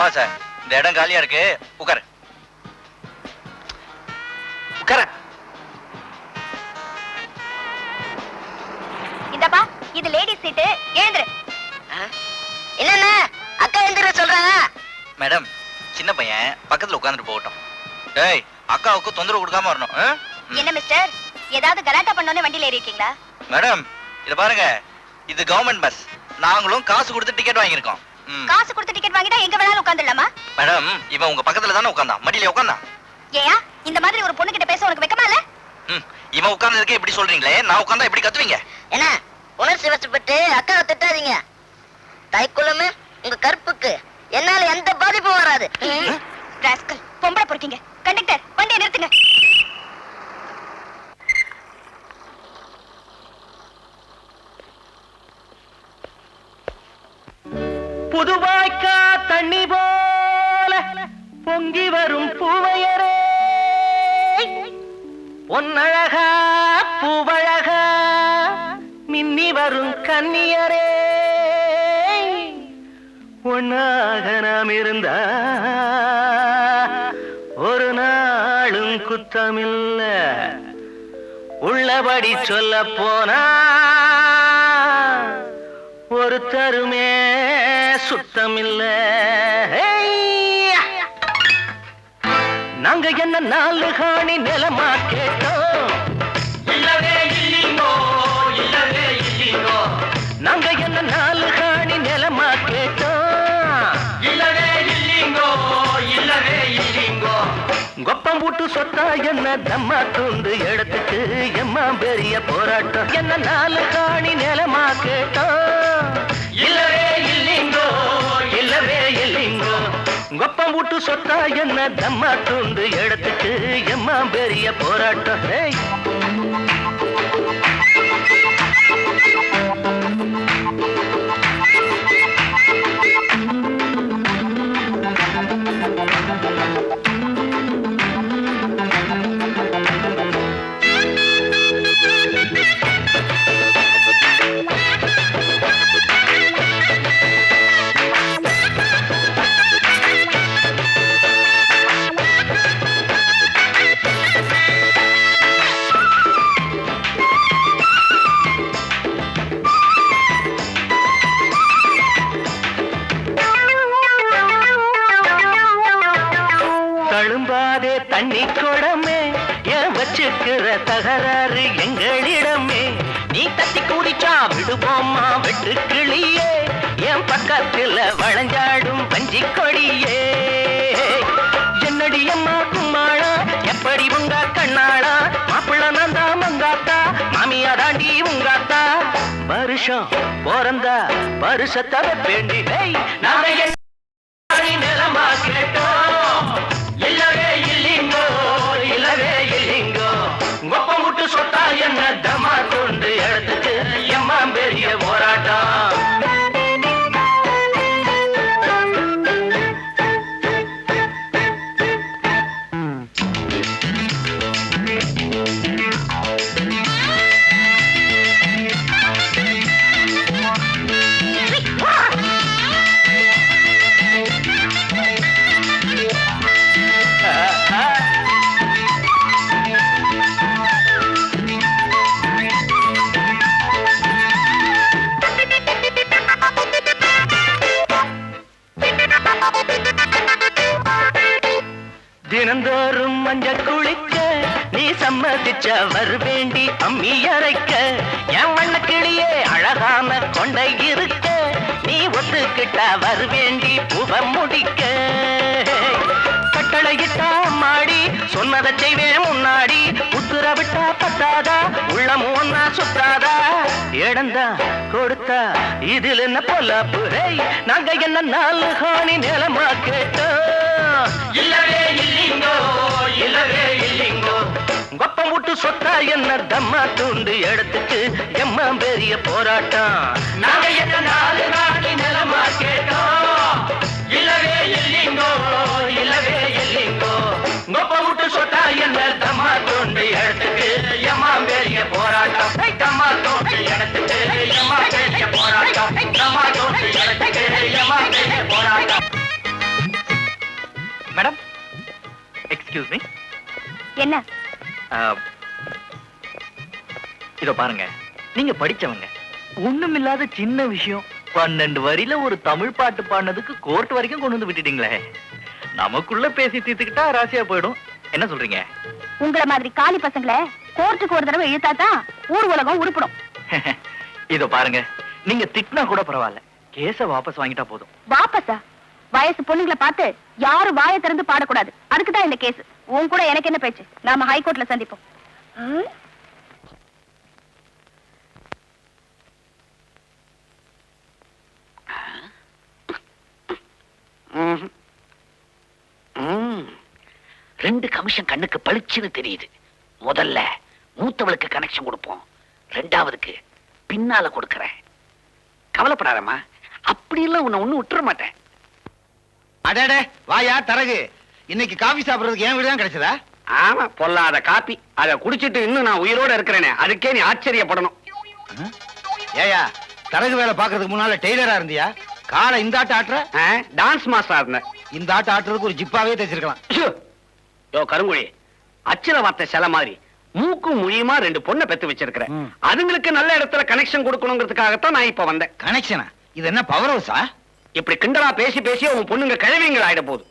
வா சார் இந்த இடம் காலியா இருக்கு. உட்காரு. உட்கார. இந்தப்பா இது லேடிஸ் சீட்டு எழுந்துரு. என்னண்ணா அக்கா எந்திர சொல்றாங்க. மேடம் சின்ன பையன் பக்கத்துல உட்காந்துட்டு போகட்டும். டேய் அக்காவுக்கு தொந்தரவு கொடுக்காம வரணும் ஆ? ம். என்ன மிஸ்டர் ஏதாவது கலாட்டா பண்ணோன்னு வண்டியில ஏறி இருக்கீங்களா மேடம் இத பாருங்க. இது கவர்மெண்ட் பஸ் நாங்களும் காசு கொடுத்து டிக்கெட் வாங்கியிருக்கோம். ம். காசு கொடுத்து டிக்கெட் வாங்கிட்டா எங்க வேணாலும் உட்காந்துடலாமா மேடம் இவன் உங்க பக்கத்துல தானே உட்காந்தான் மடியில உட்காந்தான் ஏயா இந்த மாதிரி ஒரு பொண்ணு கிட்ட பேச உனக்கு வெக்கமா இல்ல? ம். இவன் உட்கார்ந்ததுக்கே இப்படி சொல்றீங்களே? நான் உட்கார்ந்தா எப்படி கத்துவீங்க? என்ன உணர்ச்சி வசப்பட்டு அக்காவை திட்டாதீங்க. தைக்குளமே உங்க கற்புக்கு. என்னால எந்த பாதிப்பும் வராது. ராஸ்கல் பொம்பளை பொறுக்கீங்க கண்டக்டர் வண்டியை நிறுத்துங்க. புதுவாய்க்கா தண்ணி போல பொங்கி வரும் பூவையரே. பொன்னழகா பூவழகா மின்னி வரும் கன்னியரே. ஒன்னாக நாம் இருந்தா ஒரு நாளும் குத்தமில்ல. உள்ளபடி சொல்ல போனா ஒரு தருமே சுத்தமில்ல. நாங்க என்ன நாலு காணி நிலமா கேட்டோம்? கொப்பம் சொத்தா என்ன தம்மா துண்டு எடுத்துட்டு எம்மா பெரிய போராட்டம். என்ன நாலு காணி நிலமா கேட்டோம். இல்லவே இல்லைங்கோ இல்லவே இல்லைங்கோ. கொப்பம் விட்டு சொத்தா என்ன தம்மா துண்டு எடுத்துட்டு எம்மா பெரிய போராட்டம். தகராறு எங்களிடமே. நீ தட்டி குடிச்சா விடுவோமா வெட்டு கிளியே என் பக்கத்துல வளைஞ்சாடும் பஞ்சி கொடியே. என்னடி அம்மா கும்மாளா? எப்படி உங்க கண்ணாளா? மாப்பிள்ள நந்தா மங்காத்தா? மாமியா தாண்டி உங்காத்தா? வருஷம் பிறந்தா வருஷத்தை வேண்டி நாங்க என்ன நிலமா கேட்டோம். தினந்தோறும் மஞ்ச குளிக்க நீ சம்மதிச்ச வருவேண்டி அம்மி அரைக்க. என் வண்ண கிளியே அழகான கொண்டை இருக்க நீ ஒத்துக்கிட்ட வருவேண்டி புவ முடிக்க. கட்டளையிட்டா மாடி சொன்னதை செய்வேன் முன்னாடி. உத்தரவிட்டா பத்தாதா உள்ளமும் ஒன்னா சுத்தாதா. இடந்தா கொடுத்தா இதில் என்ன பொல்லாப்பு? நாங்க என்ன நாலு காணி நிலமா கேட்டோம் இல்லவே இல்லீங்கோ இல்லவே இல்லீங்கோ. கொப்பம் விட்டு சொத்தா என்ன தம்மா துண்டு எடுத்துட்டு எம்மா பெரிய போராட்டம்? நாங்க எக்ஸ்கியூஸ் மீ என்ன? இதோ பாருங்க. நீங்க படிச்சவங்க. ஒண்ணுமில்லாத சின்ன விஷயம். பன்னெண்டு வரியில ஒரு தமிழ் பாட்டு பாடினதுக்கு கோர்ட் வரைக்கும் கொண்டு வந்து விட்டுட்டீங்களே. நமக்குள்ள பேசி தீர்த்துக்கிட்டா ராசியா போயிடும். என்ன சொல்றீங்க? உங்கள மாதிரி காலி பசங்களை கோர்ட்டுக்கு ஒரு தடவை இழுத்தாதான் ஊர் உலகம் உருப்படும். இதோ பாருங்க. நீங்க திட்டினா கூட பரவாயில்ல. கேஸ வாபஸ் வாங்கிட்டா போதும். வாப்பஸா வயசு பொண்ணுங்களை பார்த்து யாரும் வாயை திறந்து பாடக்கூடாது. அதுக்கு தான் இந்த கேஸ் உன் கூட எனக்கு என்ன பேச்சு? நாம ஹைகோர்ட்ல சந்திப்போம். ரெண்டு கமிஷன் கண்ணுக்கு பளிச்சுன்னு தெரியுது. முதல்ல மூத்தவளுக்கு கனெக்ஷன் கொடுப்போம். ரெண்டாவதுக்கு பின்னால கொடுக்கறேன். கவலைப்படாதம்மா. அப்படியெல்லாம் உன்னை ஒண்ணு விட்டுற மாட்டேன். அடடே வாயா தரகு. இன்னைக்கு காபி சாப்பிடுறதுக்கு என் வீடு தான் கிடைச்சதா? ஆமா பொல்லாத காப்பி. அத குடிச்சிட்டு இன்னும் நான் உயிரோட இருக்கிறேனே. அதுக்கே நீ ஆச்சரியப்படணும். ஏயா தரகு வேலை பாக்குறதுக்கு முன்னால டெய்லரா இருந்தியா? காலை இந்த ஆட்ட ஆட்டுற? டான்ஸ் மாஸ்டரா இருந்தேன். இந்த ஆட்ட ஆட்டுறதுக்கு ஒரு ஜிப்பாவே தைச்சிருக்கலாம். ச்சோ. யோ கருங்குழி அச்சில வார்த்தை சில மாதிரி. மூக்கும் முழியுமா ரெண்டு பொண்ணை பெத்து வச்சிருக்கிறேன். அதுங்களுக்கு நல்ல இடத்துல கனெக்ஷன் கொடுக்கணுங்கிறதுக்காகத்தான் நான் இப்ப வந்தேன். கனெக்ஷனா இது என்ன பவர் ஹவுஸா இப்படி கிண்டலா பேசி பேசி உன் பொண்ணுங்க கிழவிங்கள் ஆயிட போகுது.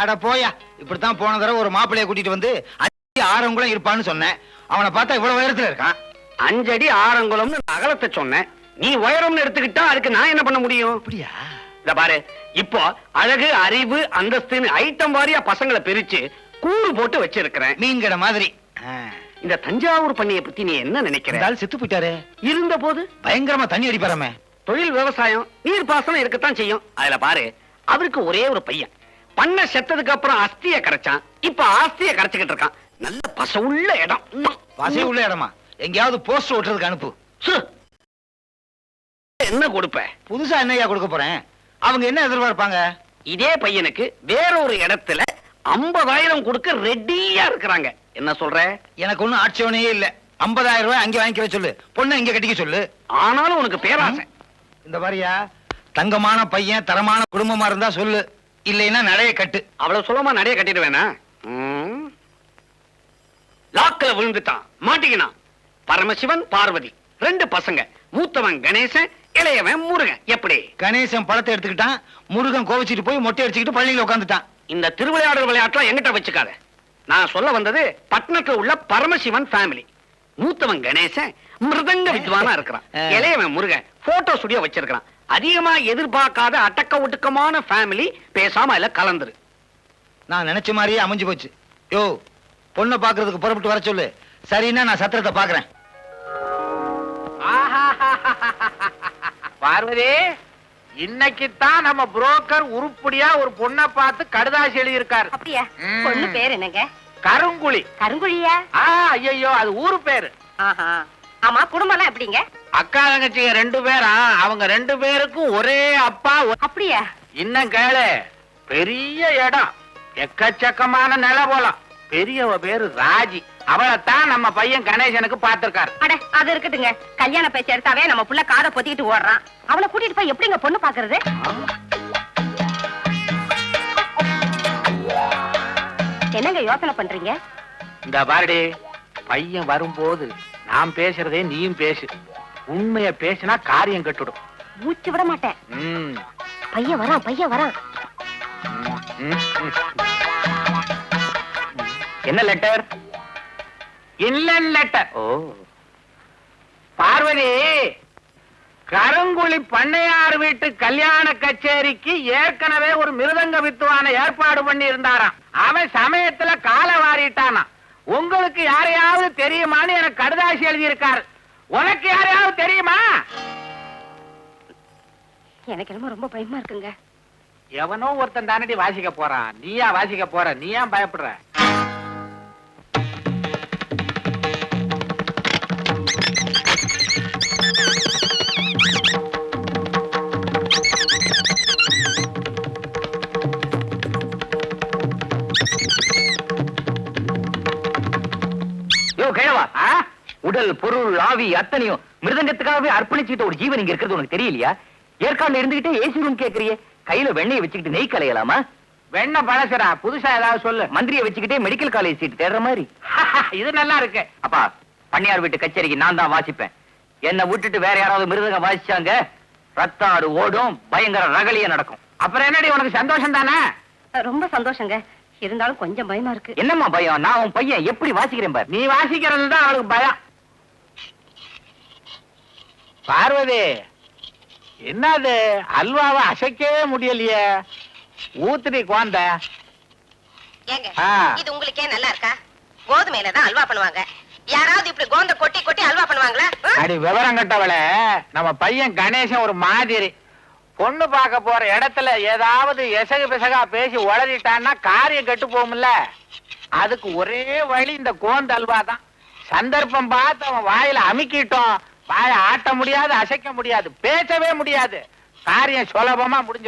அட போயா இப்படித்தான் போன தடவை ஒரு மாப்பிளைய கூட்டிட்டு வந்து அஞ்சு ஆறவங்களும் இருப்பான்னு சொன்னேன். அவனை பார்த்தா இவ்வளவு உயரத்துல இருக்கான். அஞ்சடி ஆறங்குளம்னு அகலத்தை சொன்னேன். நீ உயரம்னு எடுத்துக்கிட்டா அதுக்கு நான் என்ன பண்ண முடியும்? அப்படியா? இத பாரு இப்போ அழகு அறிவு அந்தஸ்துன்னு ஐட்டம் வாரியா பசங்களை பிரிச்சு கூறு போட்டு வச்சிருக்கிறேன். மீன் கடை மாதிரி. இந்த தஞ்சாவூர் பண்ணைய பத்தி நீ என்ன இந்த நினைக்கிற செத்து போயிட்டாரு. இருந்த போது? பயங்கரமா தண்ணி அடிப்பாராமே. தொழில் விவசாயம் நீர் பாசனம் இருக்கத்தான் செய்யும். அதுல பாரு அவருக்கு ஒரே ஒரு பையன். பண்ண செத்ததுக்கு அப்புறம் அஸ்திய கரைச்சான். இப்ப ஆஸ்திய கரைச்சுக்கிட்டு இருக்கான். நல்ல பசவுள்ள இடம். வசதி உள்ள இடமா? எங்கேயாவது போஸ்ட் ஓட்டுறதுக்கு அனுப்பு. என்ன கொடுப்ப? புதுசா என்னய்யா கொடுக்க போறேன்? அவங்க என்ன எதிர்பார்ப்பாங்க? இதே பையனுக்கு வேற ஒரு இடத்துல ஐம்பதாயிரம் கொடுக்க ரெடியா இருக்கிறாங்க. என்ன சொல்ற? எனக்கு ஒண்ணும் ஆட்சேபனையே இல்ல. 50000 ரூபாய் அங்க வாங்கிக்க சொல்லு. பொண்ணை இங்க கட்டிக்க சொல்லு. ஆனாலும் உனக்கு பேராசை. இந்த மாதிரியா தங்கமான பையன் தரமான குடும்பமா இருந்தா சொல்லு. இல்லைன்னா நடைய கட்டு. அவ்வளவு சுலமா நிறைய கட்டிடுவேனா லாக்கில விழுந்துட்டான். மாட்டிக்கினான். பரமசிவன் பார்வதி. ரெண்டு பசங்க. மூத்தவன் கணேசன் இளையவன் முருகன். எப்படி? கணேசன் பழத்தை எடுத்துக்கிட்டான். முருகன் கோவிச்சிட்டு போய் மொட்டை அடிச்சுக்கிட்டு பள்ளியில உட்காந்துட்டான் இந்த திருவிளையாடல் விளையாட்டுலாம் எங்கிட்ட வச்சுக்காத. நான் சொல்ல வந்தது பட்டணத்துல உள்ள பரமசிவன் ஃபேமிலி மூத்தவன் கணேசன் மிருதங்க வித்வானா இருக்கிறான். இளையவன் முருகன் போட்டோ ஸ்டுடியோ வச்சிருக்கிறான். அதிகமா எதிர்பார்க்காத அட்டக்க ஒட்டுக்கமான ஃபேமிலி பேசாம இல்ல கலந்துரு. நான் நினைச்ச மாதிரியே அமைஞ்சு போச்சு. யோ பொண்ணை பாக்குறதுக்கு புறப்பட்டு வர சொல்லு. சரின்னா நான் சத்திரத்தை பாக்குறேன் பார்வதி இன்னைக்குத்தான் நம்ம புரோக்கர் உருப்படியா ஒரு பொண்ணை பார்த்து கடுதாசி எழுதியிருக்காரு அப்படியா. பொண்ணு பேர் என்னங்க கருங்குழி. கருங்குழியா? ஆ ஐயோ அது ஊரு பேரு. ஆஹா. ஆமா குடும்பம்லாம் எப்படிங்க? அக்கா தங்கச்சிங்க ரெண்டு பேரா? அவங்க ரெண்டு பேருக்கும் ஒரே அப்பா அப்படியா? இன்னும் கேளு. பெரிய இடம். எக்கச்சக்கமான நில போலாம். பெரியவ பேரு ராஜி. அவளைத்தான் நம்ம பையன் கணேசனுக்கு பார்த்திருக்காரு. அட அது இருக்கட்டுங்க. கல்யாண பேச்சு எடுத்தாவே நம்ம புள்ள காதை பொத்திக்கிட்டு ஓடுறான். அவனை கூட்டிட்டு போய் எப்படிங்க பொண்ணு பாக்குறது என்னங்க யோசனை பண்றீங்க? இந்த பாருடி பையன் வரும்போது நான் பேசுறதே நீயும் பேசு. உண்மைய பேசினா காரியம் கட்டுடும். மூச்சு விட மாட்டேன். ம், பையன் வரான் பையன் வரான். ம், ம், ம். என்ன லெட்டர்? இல்லன் லெட்டர். ஓ. பார்வதி! கருங்குழி பண்ணையார் வீட்டு கல்யாண கச்சேரிக்கு ஏற்கனவே ஒரு மிருதங்க வித்துவான ஏற்பாடு பண்ணி இருந்தாராம் அவன் சமயத்துல காலை வாரிட்டானா. உங்களுக்கு யாரையாவது தெரியுமான்னு எனக்கு கடுதாசி எழுதியிருக்காரு. உனக்கு யாரையாவது தெரியுமா? எனக்கு என்னமோ ரொம்ப பயமா இருக்குங்க. எவனோ ஒருத்தன் தானடி வாசிக்க போறான். நீயா வாசிக்க போற. நீ ஏன் பயப்படுற? உடல் பொருள் ஆவி அத்தனையும் மிருதங்கத்துக்காகவே அர்ப்பணிச்சுக்கிட்ட ஒரு ஜீவன் இங்க இருக்கிறது உனக்கு தெரியலையா? ஏற்காடுல இருந்துகிட்டே ஏசி ரூம் கேக்குறியே. கையில வெண்ணெய் வச்சுக்கிட்டு நெய் கலையலாமா? வெண்ண பழசுடா. புதுசா ஏதாவது சொல்லு. மந்திரியை வச்சுக்கிட்டே மெடிக்கல் காலேஜ் சீட் தேடுற மாதிரி. இது நல்லா இருக்கு. அப்பா பண்ணையார் வீட்டு கச்சேரிக்கு நான் தான் வாசிப்பேன். என்னை விட்டுட்டு வேற யாராவது மிருதங்க வாசிச்சாங்க? ரத்தம் ஆறு ஓடும் பயங்கர ரகலிய நடக்கும். அப்புறம் என்னடி உனக்கு சந்தோஷம் தானே? ரொம்ப சந்தோஷங்க. இருந்தாலும் கொஞ்சம் பயமா இருக்கு. என்னம்மா பயம்? நான் உன் பையன். எப்படி வாசிக்கிறேன் பாரு. நீ வாசிக்கிறது தான் அவளுக்கு பயம். பார்வதி என்னது? அல்வாவை அசைக்கவே முடியலையே. ஊத்துடி ஆ. இது உங்களுக்கே நல்லா இருக்கா? கோதுமையில தான் அல்வா பண்ணுவாங்க. யாராவது இப்படி கோந்த கொட்டி கொட்டி அல்வா பண்ணுவாங்களா? அடி விவரம் கட்டவளே நம்ம பையன் கணேசன் ஒரு மாதிரி. பொண்ணு பார்க்க போற இடத்துல ஏதாவது எசகு பிசகா பேசி உளறிட்டான்னா காரியம் கெட்டு போகும்ல. அதுக்கு ஒரே வழி இந்த கோந்த அல்வா தான். சந்தர்ப்பம் பார்த்து அவன் வாயில அமுக்கிட்டோம். வாயை ஆட்ட முடியாது அசைக்க முடியாது பேசவே முடியாது. காரியம் சுலபமா முடிஞ்சிடும்